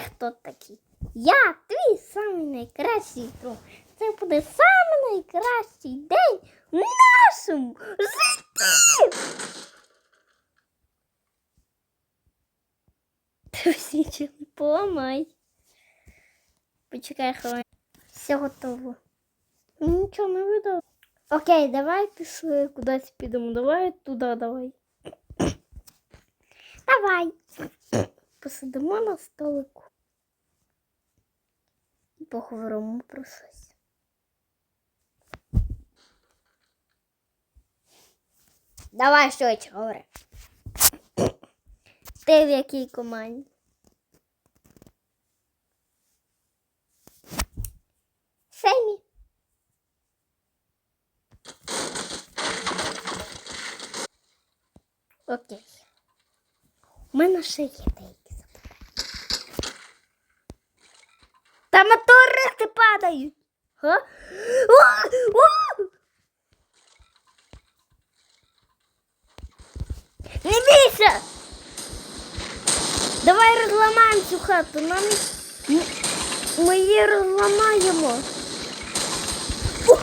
хто такий? Я твій самий найкращий друг. Це буде самий найкращий день в нашому житті. Ти всі поламай. Почекай хвилину. Все готово. Нічого не видав. Окей, давай пішли кудись підемо. Давай туди давай. Давай. Посидимо на столику. І поговоримо про щось. Давай щось говори. Ти в якій команді? Семі. Окей. У мене ще є деякі Та мотористи падають. Га? О! О! Не бійся! Давай розламаємо цю хату. Нам ми її розламаємо. О!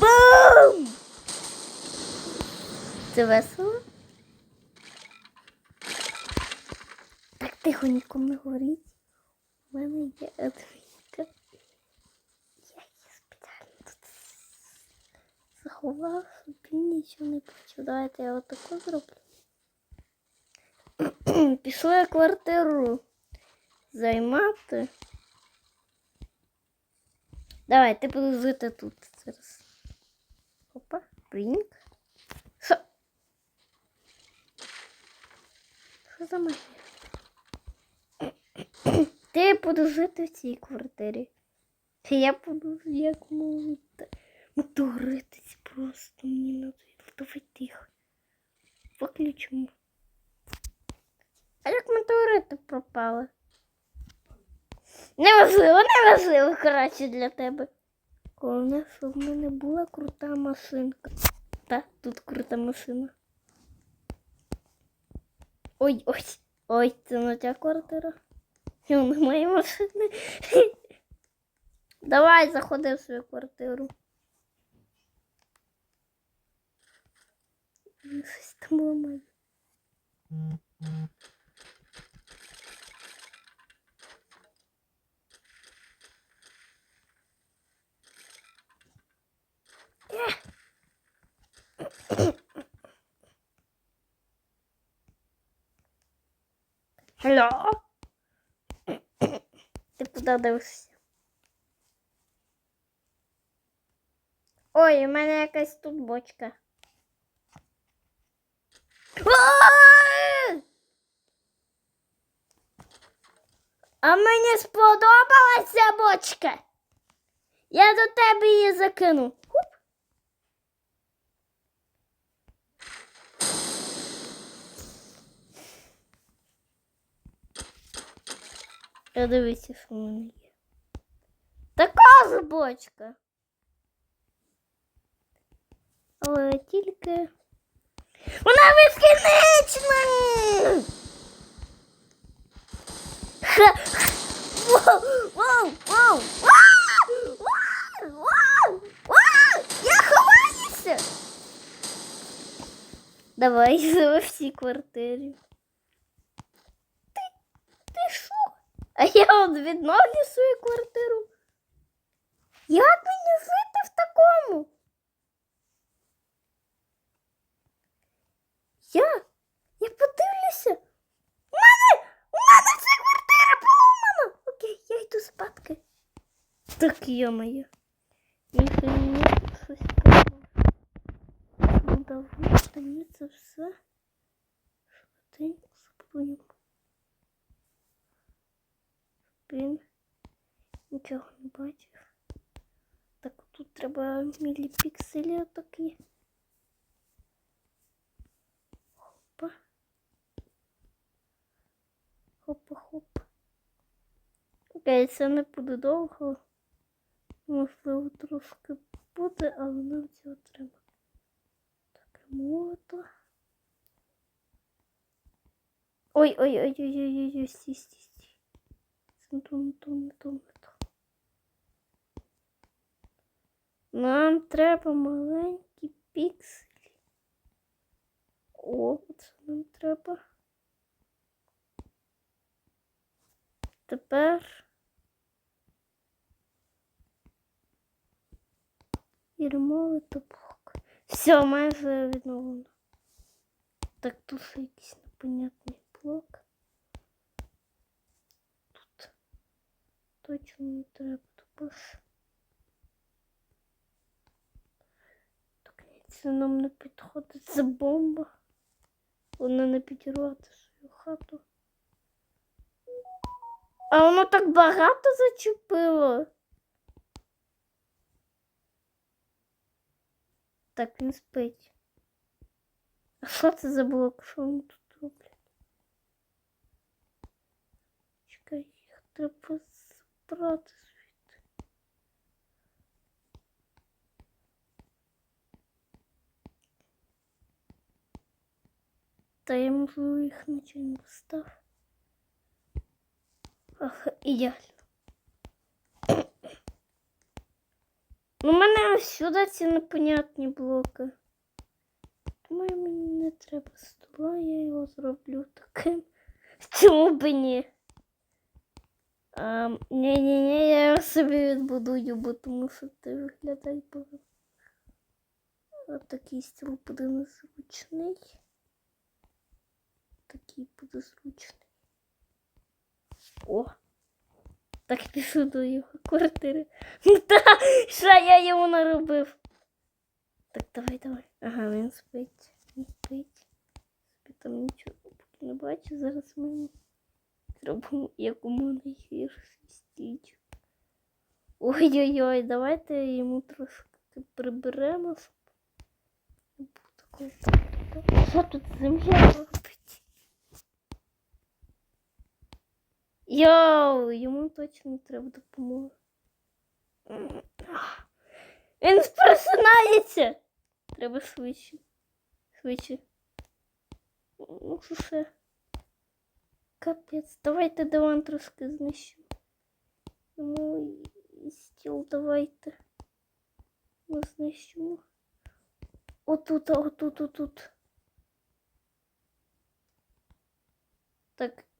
Бум! Це весело? Так тихо нікому не говоріть. У мене є адмінка. Я її спеціально тут заховав, собі нічого не бачу. Давайте я отаку зроблю. Пішла я квартиру займати. Давай, ти будеш жити тут зараз. Опа, брінк. Що? Що за магія? Ти будеш жити в цій квартирі. Я буду як мовити. Моторитись просто мені надо. Давай тихо. Виключимо. А як метеорити пропали? Неважливо, неважливо, краще для тебе. Головне, що в мене була крута машинка. Та, тут крута машина. Ой, ой, ой, це не ця квартира. Немає машини. Давай, заходи в свою квартиру. Щось там ламає. Алло? Ти? Ой, у мене якась тут бочка. А мені сподобалася бочка. Я до тебе її закину. Хуп. Я дивися, що в мене є. Така ж бочка. Але тільки. Вона безкінечна! Я ховаюся! Давай живи в цій квартирі. Ти, ти що? А я от відновлю свою квартиру. Йо-моє. Тут щось. Ну давай, мені це все. Швиденько заплюємо. Він нічого не бачив. Так тут треба міліпікселі такі. Хопа. Хопа, хоп. Окей, це не буде довго. Можливо, трошки буде, але нам цього треба. Так, мото. Ой, ой, ой, ой, ой, ой, ой, стій, стій, стій. не то, не то, не то, не то. Нам треба маленькі пікселі. О, це нам треба. Тепер. Ірмовий топок. Все, майже відновлено. Так, тут якийсь непонятний блок. Тут точно не треба топос. Так, це нам не підходить. Це бомба. Вона не підірвати свою хату. А воно так багато зачепило. Так, він спить. А що це за блок? Що вони тут роблять? Чекай, їх треба забрати звідти. Та я можливо їх нічого не достав. Ах, ідеально. У мене всюди ці непонятні блоки. Думаю, мені не треба стола, я його зроблю таким. Чому б ні? А, ні-ні-ні, я його собі відбудую, бо тому що ти виглядай буде. От такий стіл буде незручний. Такий буде зручний. О! Так пішов до його квартири. Та, що я йому наробив? Так, давай, давай. Ага, він спить. Він спить. Спить там нічого не бачу. Зараз ми зробимо якому найгірший стіч. Ой-ой-ой, давайте йому трошки приберемо. Що тут земля Йоу, йому точно треба допомога. Він просинається. Треба швидше. Швидше. Ну, що ще? Капець, давайте диван трошки знищимо. Йому і стіл давайте. Ми знищимо. Отут, отут, отут. Так.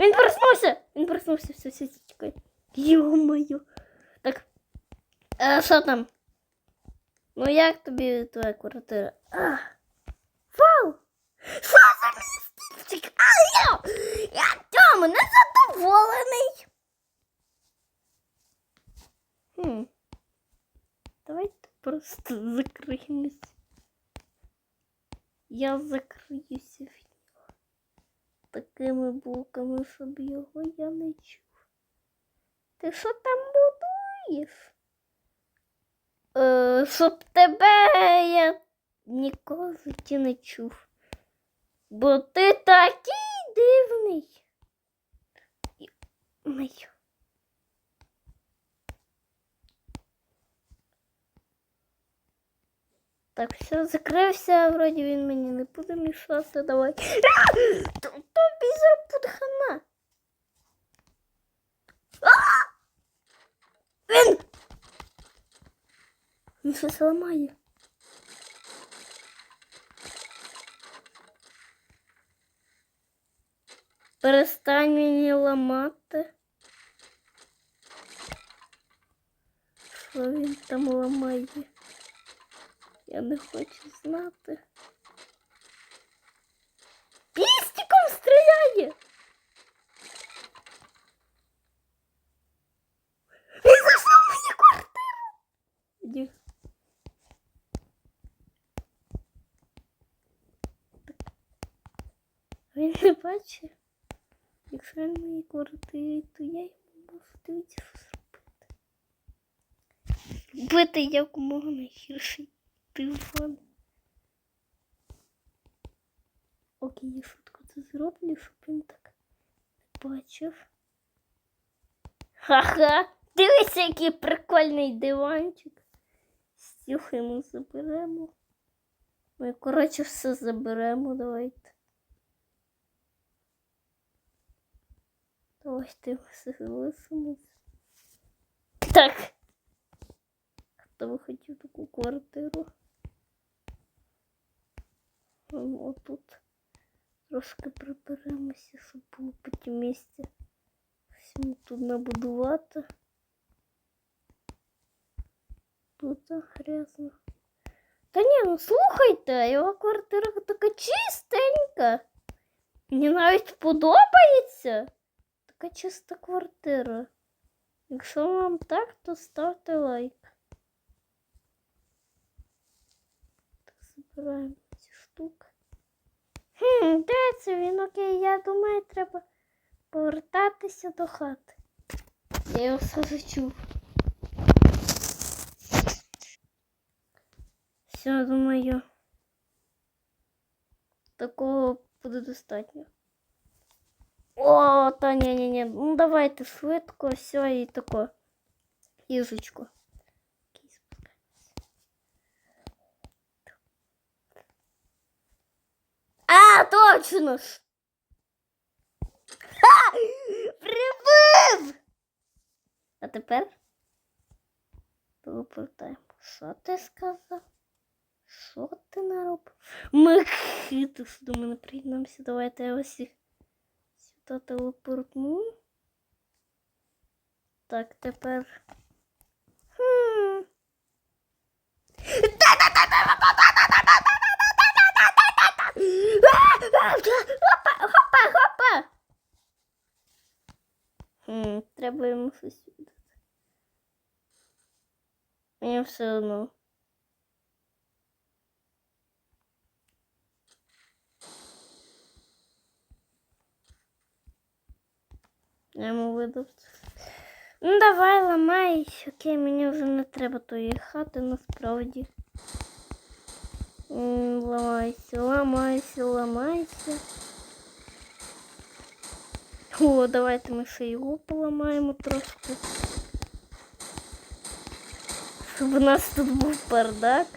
Він проснувся! Він проснувся, все, все, все, чекай. Йо-моє. Так. А що там? Ну як тобі твоя квартира? А, вау! Що за містичок? А, я, я цьому не задоволений. Хм. Давайте просто закриємось. Я закриюся в такими булками, щоб його я не чув. Ти що там будуєш? Е, щоб тебе я ніколи в житті не чув. Бо ти такий дивний. Маю. Так, все, закрився, вроді він мені не буде мішати, давай. Тобі буде хана. Він! Він щось ламає. Перестань мені ламати. Що він там ламає? Я не хочу знати. Пістиком стріляє. Він зайшов мою квартиру. Іди. Він не бачить. Якщо він моїй квартирі, то я йому можу дивитися, що зробити. Бити якомога найгірший телефон. Окей, я шутку це зроблю, щоб він так не бачив. Ха-ха! Дивися, який прикольний диванчик. Стюх йому заберемо. Ми, коротше, все заберемо, давайте. Давайте все залишимо. Так. Хто би хотів таку квартиру? Ну, Отут трошки приберемося, щоб було потім місце. Всім тут набудувати. Тут грязно. Та ні, ну слухайте, його квартира така чистенька. Мені навіть подобається. Така чиста квартира. Якщо вам так, то ставте лайк. Так, забираємо ці штуки. Хм, де це він? Окей, я думаю, треба повертатися до хати. Я його все зачув. Все, думаю. Такого буде достатньо. О, та ні, ні, ні. Ну давайте швидко, все і тако. Їжечку. Точно ж! Ха! Прибив! А тепер телепортаємо. Що ти сказав? Що ти наробив? Ми хитус до мене приєднамося. Давайте я ось їх сюди телепортну. Так, тепер. Хм. Хопа, хопа, хопа. Хм, треба йому щось віддати. Мені все одно. Я йому видав. Ну давай ламай. Окей, мені вже не треба тої хати насправді. М, Ламайся, ламайся, ламайся. О, давайте ми ще його поламаємо трошки. Щоб у нас тут був бардак.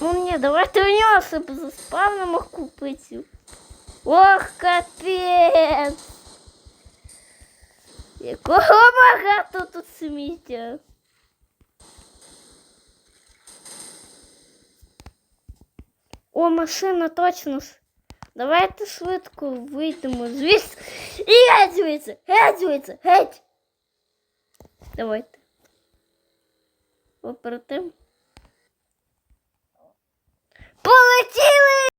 Ну ні, давайте у нього себе заспавнимо купицю. Ох, капець! Якого багато тут сміття. О, машина точно. Давайте швидко вийдемо звідси. І геть звідси, геть звідси, геть. Давайте. Оператив. Полетіли!